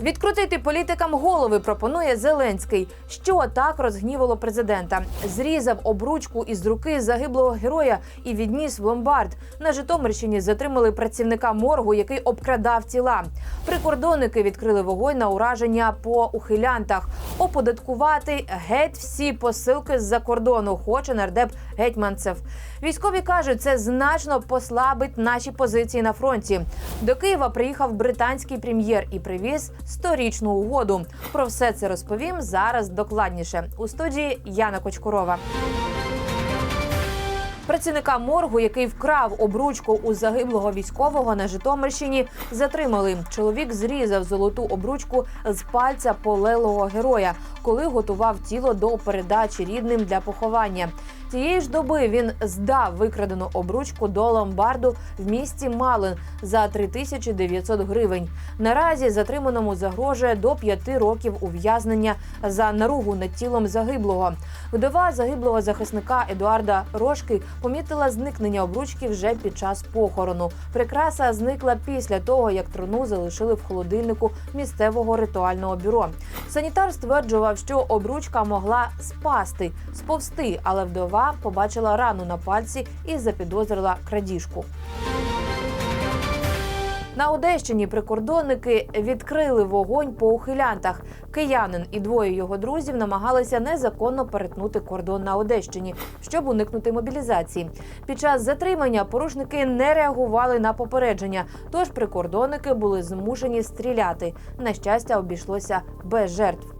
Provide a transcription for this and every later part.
Відкрутити політикам голови пропонує Зеленський. Що так розгнівало президента? Зрізав обручку із руки загиблого героя і відніс в ломбард. На Житомирщині затримали працівника моргу, який обкрадав тіла. Прикордонники відкрили вогонь на ураження по ухилянтах. Оподаткувати геть всі посилки з-за кордону. Хоче нардеп гетьманцев. Військові кажуть, це значно послабить наші позиції на фронті. До Києва приїхав британський прем'єр і привіз сторічну угоду. Про все це розповім зараз докладніше у студії Яна Кочкурова. Працівника моргу, який вкрав обручку у загиблого військового на Житомирщині, затримали. Чоловік зрізав золоту обручку з пальця полеглого героя, коли готував тіло до передачі рідним для поховання. Тієї ж доби він здав викрадену обручку до ломбарду в місті Малин за 3900 гривень. Наразі затриманому загрожує до п'яти років ув'язнення за наругу над тілом загиблого. Вдова загиблого захисника Едуарда Рожки помітила зникнення обручки вже під час похорону. Прикраса зникла після того, як труну залишили в холодильнику місцевого ритуального бюро. Санітар стверджував, що обручка могла спасти, сповзти, але вдова побачила рану на пальці і запідозрила крадіжку. На Одещині прикордонники відкрили вогонь по ухилянтах. Киянин і двоє його друзів намагалися незаконно перетнути кордон на Одещині, щоб уникнути мобілізації. Під час затримання порушники не реагували на попередження, тож прикордонники були змушені стріляти. На щастя, обійшлося без жертв.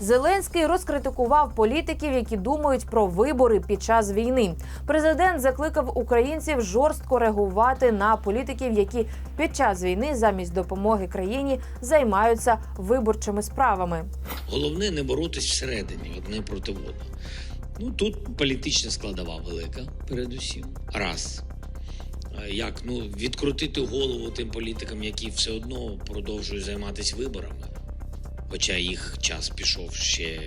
Зеленський розкритикував політиків, які думають про вибори під час війни. Президент закликав українців жорстко реагувати на політиків, які під час війни замість допомоги країні займаються виборчими справами. Головне не боротись всередині, одне проти одного. Ну тут політична складова велика, передусім. Раз. Як ну відкрутити голову тим політикам, які все одно продовжують займатися виборами, хоча їх час пішов ще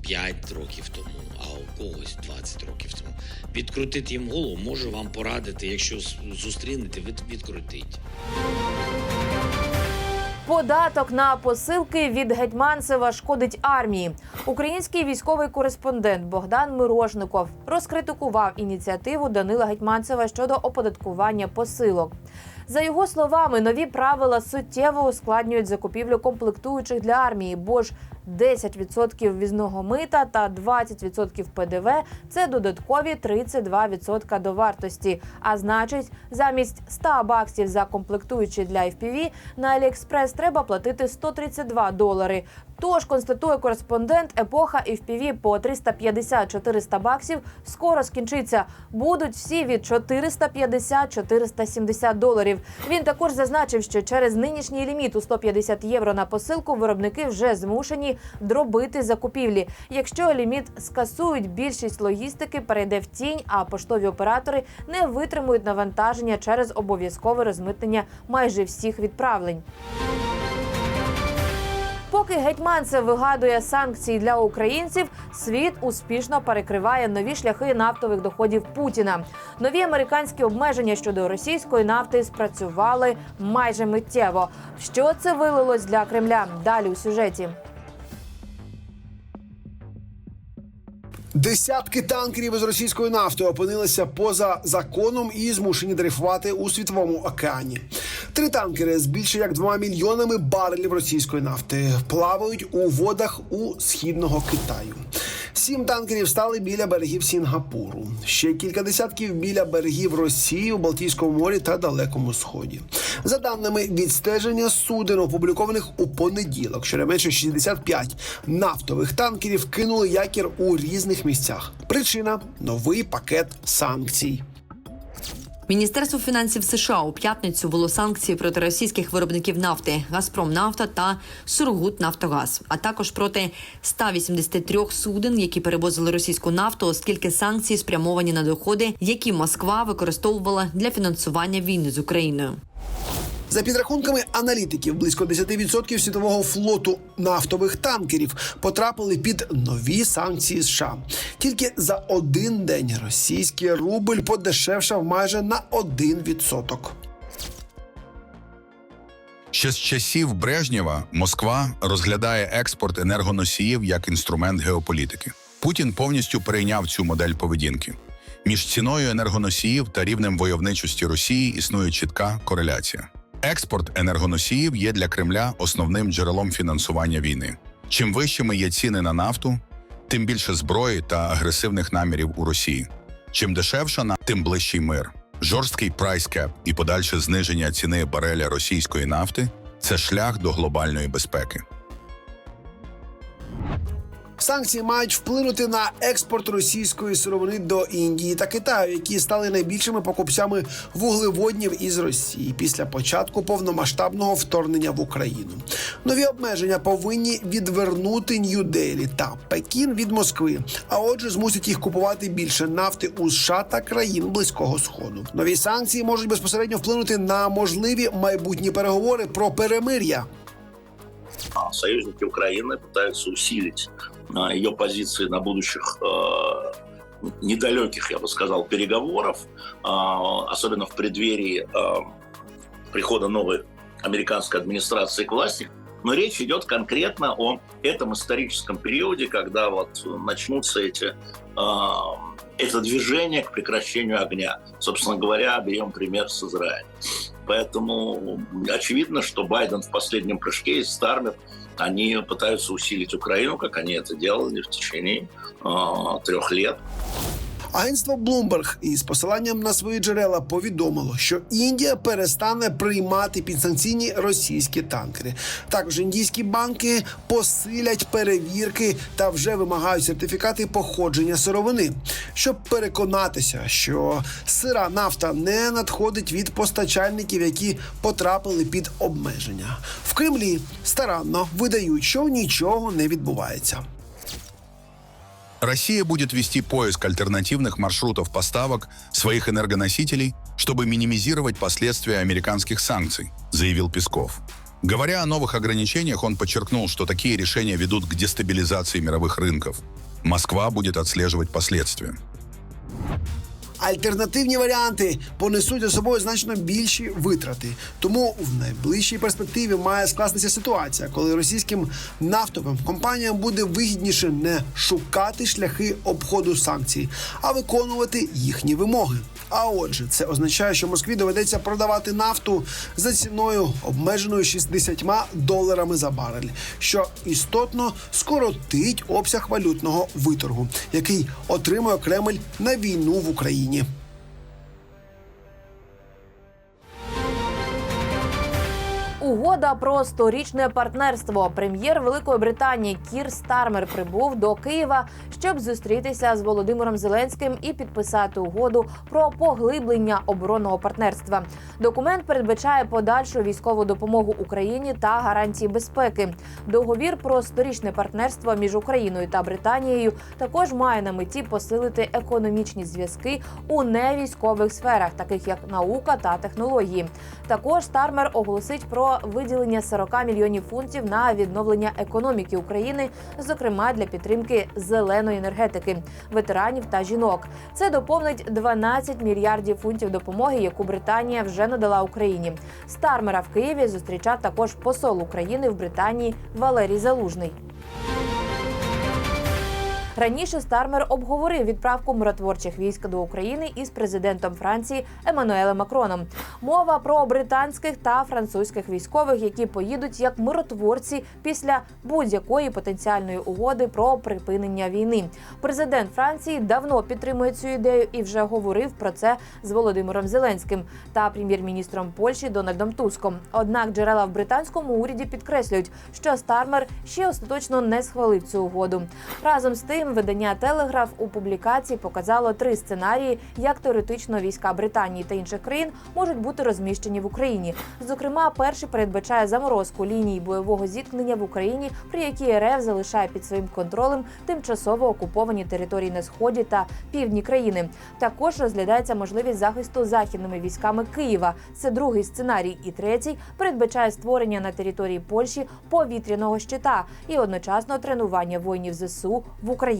5 років тому, а у когось 20 років тому. Відкрутити їм голову можу вам порадити, якщо зустрінете, від, відкрутіть. Податок на посилки від Гетьманцева шкодить армії. Український військовий кореспондент Богдан Мирожников розкритикував ініціативу Данила Гетьманцева щодо оподаткування посилок. За його словами, нові правила суттєво ускладнюють закупівлю комплектуючих для армії, бо ж 10% візного мита та 20% ПДВ – це додаткові 32% до вартості. А значить, замість 100 баксів за комплектуючі для FPV на AliExpress треба платити 132 долари. Тож констатує кореспондент, епоха FPV по 350-400 баксів скоро скінчиться. Будуть всі від 450-470 доларів. Він також зазначив, що через нинішній ліміт у 150 євро на посилку виробники вже змушені дробити закупівлі. Якщо ліміт скасують, більшість логістики перейде в тінь, а поштові оператори не витримують навантаження через обов'язкове розмитнення майже всіх відправлень. Поки гетьманцев вигадує санкції для українців, світ успішно перекриває нові шляхи нафтових доходів Путіна. Нові американські обмеження щодо російської нафти спрацювали майже миттєво. Що це вилилось для Кремля? Далі у сюжеті. Десятки танкерів із російською нафтою опинилися поза законом і змушені дрейфувати у світовому океані. Три танкери з більше як двома мільйонами барелів російської нафти плавають у водах у східного Китаю. Сім танкерів стали біля берегів Сінгапуру. Ще кілька десятків біля берегів Росії у Балтійському морі та Далекому Сході. За даними відстеження суден, опублікованих у понеділок, щонайменше 65 нафтових танкерів кинули якір у різних місцях. Причина новий пакет санкцій. Міністерство фінансів США у п'ятницю ввело санкції проти російських виробників нафти Газпромнафта та Сургут Нафтогаз, а також проти 183 суден, які перевозили російську нафту, оскільки санкції спрямовані на доходи, які Москва використовувала для фінансування війни з Україною. За підрахунками аналітиків, близько 10% світового флоту нафтових танкерів потрапили під нові санкції США. Тільки за один день російський рубль подешевшав майже на 1%. Ще з часів Брежнєва Москва розглядає експорт енергоносіїв як інструмент геополітики. Путін повністю перейняв цю модель поведінки. Між ціною енергоносіїв та рівнем войовничості Росії існує чітка кореляція. Експорт енергоносіїв є для Кремля основним джерелом фінансування війни. Чим вищими є ціни на нафту, тим більше зброї та агресивних намірів у Росії. Чим дешевша на тим ближчий мир. Жорсткий прайскеп і подальше зниження ціни бареля російської нафти це шлях до глобальної безпеки. Санкції мають вплинути на експорт російської сировини до Індії та Китаю, які стали найбільшими покупцями вуглеводнів із Росії після початку повномасштабного вторгнення в Україну. Нові обмеження повинні відвернути Нью-Делі та Пекін від Москви, а отже, змусять їх купувати більше нафти у США та країн близького сходу. Нові санкції можуть безпосередньо вплинути на можливі майбутні переговори про перемир'я. Союзники Украины пытаются усилить ее позиции на будущих э, недалеких, я бы сказал, переговоров, а, особенно в преддверии а, прихода новой американской администрации к власти. Но речь идет конкретно о этом историческом периоде, когда вот начнутся эти, а, это движение к прекращению огня. Собственно говоря, берем пример с Израилем. Поэтому очевидно, что Байден в последнем прыжке из Стармер они пытаются усилить Украину, как они это делали в течение э, трех лет. Агентство Bloomberg із посиланням на свої джерела повідомило, що Індія перестане приймати підсанкційні російські танкери. Також індійські банки посилять перевірки та вже вимагають сертифікати походження сировини, щоб переконатися, що сира нафта не надходить від постачальників, які потрапили під обмеження. В Кремлі старанно видають, що нічого не відбувається. Россия будет вести поиск альтернативных маршрутов поставок своих энергоносителей, чтобы минимизировать последствия американских санкций, заявил Песков. Говоря о новых ограничениях, он подчеркнул, что такие решения ведут к дестабилизации мировых рынков. Москва будет отслеживать последствия. Альтернативні варіанти понесуть за собою значно більші витрати. Тому в найближчій перспективі має скластися ситуація, коли російським нафтовим компаніям буде вигідніше не шукати шляхи обходу санкцій, а виконувати їхні вимоги. А отже, це означає, що Москві доведеться продавати нафту за ціною обмеженою 60 доларами за барель, що істотно скоротить обсяг валютного виторгу, який отримує Кремль на війну в Україні. Україні. Угода про сторічне партнерство. Прем'єр Великої Британії Кір Стармер прибув до Києва, щоб зустрітися з Володимиром Зеленським і підписати угоду про поглиблення оборонного партнерства. Документ передбачає подальшу військову допомогу Україні та гарантії безпеки. Договір про сторічне партнерство між Україною та Британією також має на меті посилити економічні зв'язки у невійськових сферах, таких як наука та технології. Також Стармер оголосить про виділення 40 мільйонів фунтів на відновлення економіки України, зокрема для підтримки зеленої енергетики, ветеранів та жінок. Це доповнить 12 мільярдів фунтів допомоги, яку Британія вже надала Україні. Стармера в Києві зустрічав також посол України в Британії Валерій Залужний. Раніше Стармер обговорив відправку миротворчих військ до України із президентом Франції Еммануелем Макроном. Мова про британських та французьких військових, які поїдуть як миротворці після будь-якої потенціальної угоди про припинення війни. Президент Франції давно підтримує цю ідею і вже говорив про це з Володимиром Зеленським та прем'єр-міністром Польщі Дональдом Туском. Однак джерела в британському уряді підкреслюють, що Стармер ще остаточно не схвалив цю угоду. Разом з тим, видання Телеграф у публікації показало три сценарії, як теоретично війська Британії та інших країн можуть бути розміщені в Україні. Зокрема, перший передбачає заморозку лінії бойового зіткнення в Україні, при якій РФ залишає під своїм контролем тимчасово окуповані території на сході та півдні країни. Також розглядається можливість захисту західними військами Києва. Це другий сценарій. І третій передбачає створення на території Польщі повітряного щита і одночасно тренування воїнів ЗСУ в Україні.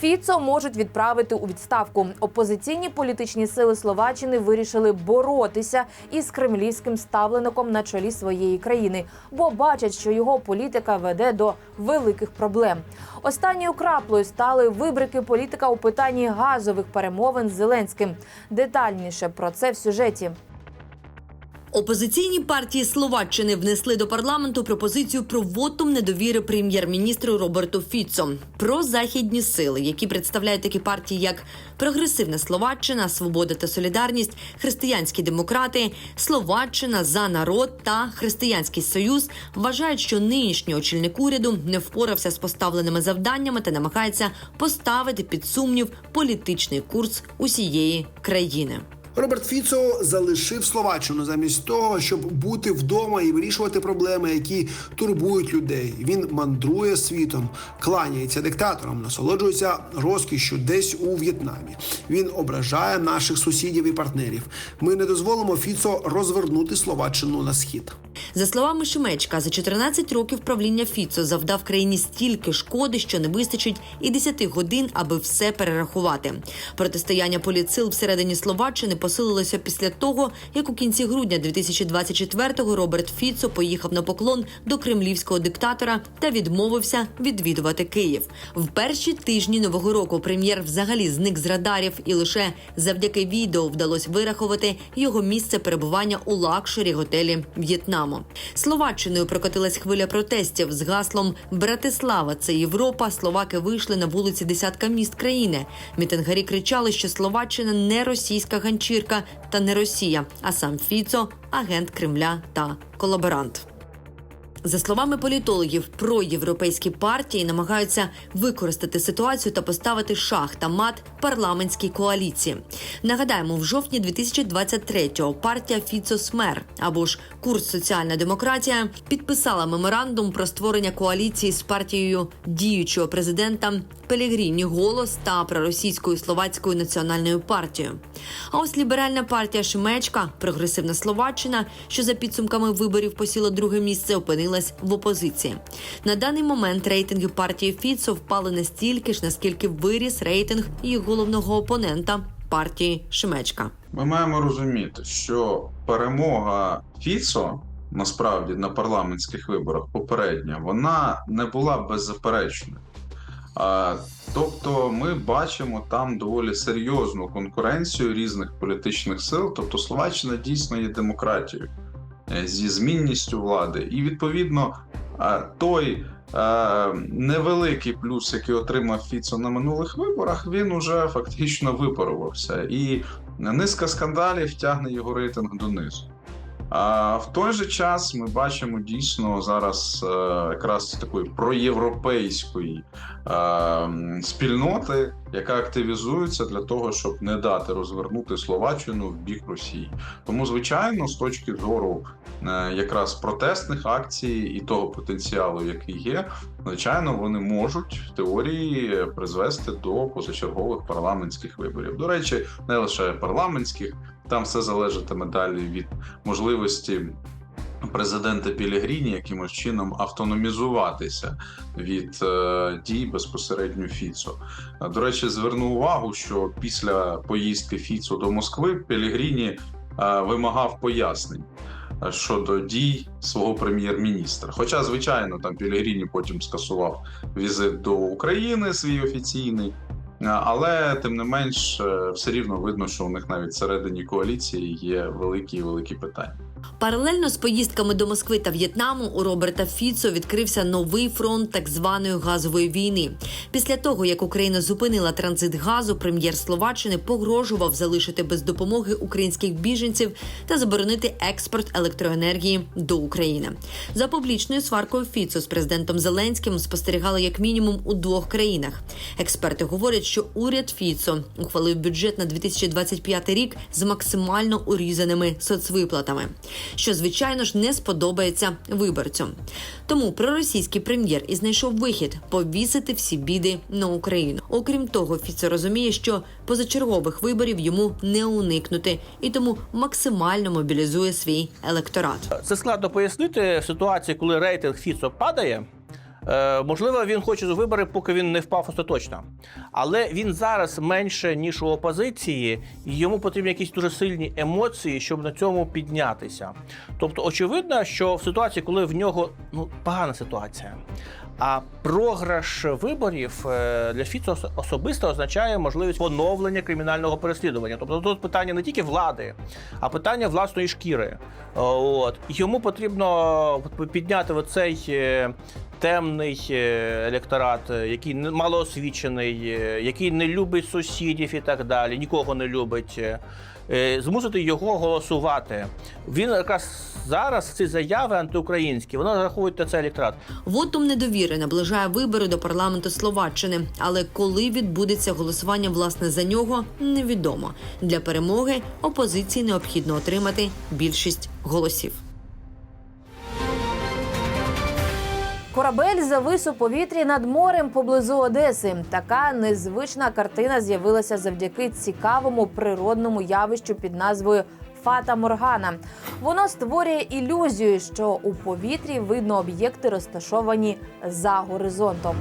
Фіцо можуть відправити у відставку. Опозиційні політичні сили Словаччини вирішили боротися із кремлівським ставлеником на чолі своєї країни, бо бачать, що його політика веде до великих проблем. Останньою краплею стали вибрики політика у питанні газових перемовин з Зеленським. Детальніше про це в сюжеті. Опозиційні партії Словаччини внесли до парламенту пропозицію про вотум недовіри прем'єр-міністру Роберту Фіцо. Про західні сили, які представляють такі партії, як Прогресивна Словаччина, Свобода та Солідарність, Християнські демократи, Словаччина за народ та Християнський Союз, вважають, що нинішній очільник уряду не впорався з поставленими завданнями та намагається поставити під сумнів політичний курс усієї країни. Роберт Фіцо залишив Словаччину замість того, щоб бути вдома і вирішувати проблеми, які турбують людей. Він мандрує світом, кланяється диктаторам, насолоджується розкішю десь у В'єтнамі. Він ображає наших сусідів і партнерів. Ми не дозволимо Фіцо розвернути Словаччину на схід. За словами Шимечка, за 14 років правління Фіцо завдав країні стільки шкоди, що не вистачить і 10 годин, аби все перерахувати. Протистояння політсил всередині Словаччини посилилося після того, як у кінці грудня 2024-го Роберт Фіцо поїхав на поклон до кремлівського диктатора та відмовився відвідувати Київ. В перші тижні нового року прем'єр взагалі зник з радарів, і лише завдяки відео вдалося вирахувати його місце перебування у лакшері готелі В'єтнаму. Словаччиною прокотилась хвиля протестів з гаслом Братислава це Європа. Словаки вийшли на вулиці десятка міст країни. Мітингарі кричали, що Словаччина не російська ганчірка та не Росія, а сам Фіцо агент Кремля та колаборант. За словами політологів, проєвропейські партії намагаються використати ситуацію та поставити шах та мат парламентській коаліції. Нагадаємо, в жовтні 2023-го партія Фіцосмер або ж курс Соціальна демократія підписала меморандум про створення коаліції з партією діючого президента Пелігріні Голос та проросійською словацькою національною партією. А ось ліберальна партія Шимечка, прогресивна Словаччина, що за підсумками виборів посіла друге місце, опинилась в опозиції. На даний момент рейтинги партії Фіцо впали настільки ж, наскільки виріс рейтинг їх головного опонента партії Шимечка. Ми маємо розуміти, що перемога Фіцо насправді на парламентських виборах попередня, вона не була беззаперечною. Тобто, ми бачимо там доволі серйозну конкуренцію різних політичних сил. Тобто, Словаччина дійсно є демократією е, зі змінністю влади, і відповідно а, той. е, Невеликий плюс, який отримав Фіцо на минулих виборах, він уже фактично випарувався, і низка скандалів тягне його рейтинг донизу. В той же час ми бачимо дійсно зараз е, якраз такої проєвропейської е, спільноти, яка активізується для того, щоб не дати розвернути Словаччину в бік Росії. Тому, звичайно, з точки зору е, якраз протестних акцій і того потенціалу, який є, звичайно, вони можуть в теорії призвести до позачергових парламентських виборів. До речі, не лише парламентських, там все залежатиме далі від можливості. Президента Пілігріні якимось чином автономізуватися від е, дій безпосередньо Фіцо. Е, До речі, зверну увагу, що після поїздки Фіцо до Москви Пілігріні е, вимагав пояснень щодо дій свого прем'єр-міністра. Хоча, звичайно, там Пілігріні потім скасував візит до України свій офіційний. Е, Але тим не менш, е, все рівно видно, що у них навіть всередині коаліції є великі великі питання. Паралельно з поїздками до Москви та В'єтнаму у Роберта Фіцо відкрився новий фронт так званої газової війни. Після того як Україна зупинила транзит газу, прем'єр Словаччини погрожував залишити без допомоги українських біженців та заборонити експорт електроенергії до України. За публічною сваркою Фіцо з президентом Зеленським спостерігали як мінімум у двох країнах. Експерти говорять, що уряд Фіцо ухвалив бюджет на 2025 рік з максимально урізаними соцвиплатами що звичайно ж не сподобається виборцям. Тому проросійський прем'єр і знайшов вихід повісити всі біди на Україну. Окрім того, Фіце розуміє, що позачергових виборів йому не уникнути, і тому максимально мобілізує свій електорат. Це складно пояснити в ситуації, коли рейтинг Фіцо падає. Е, можливо, він хоче вибори, поки він не впав остаточно. Але він зараз менше, ніж у опозиції, і йому потрібні якісь дуже сильні емоції, щоб на цьому піднятися. Тобто, очевидно, що в ситуації, коли в нього ну, погана ситуація. А програш виборів е, для Фіцо особисто означає можливість поновлення кримінального переслідування. Тобто тут питання не тільки влади, а питання власної шкіри. От йому потрібно підняти оцей е, темний е, електорат, е, який малоосвічений, е, який не любить сусідів і так далі, нікого не любить. Е, Змусити його голосувати. Він якраз зараз ці заяви антиукраїнські, вона рахують на цей електорат. Вотум недовіри наближає вибори до парламенту Словаччини. Але коли відбудеться голосування власне за нього, невідомо. Для перемоги опозиції необхідно отримати більшість голосів. Корабель завис у повітрі над морем поблизу Одеси. Така незвична картина з'явилася завдяки цікавому природному явищу під назвою Фата Моргана. Воно створює ілюзію, що у повітрі видно об'єкти, розташовані за горизонтом.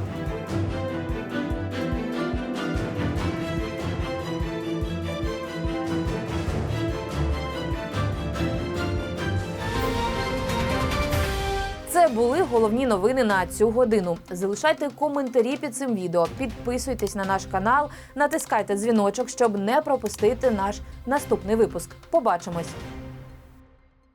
Були головні новини на цю годину. Залишайте коментарі під цим відео, підписуйтесь на наш канал, натискайте дзвіночок, щоб не пропустити наш наступний випуск. Побачимось.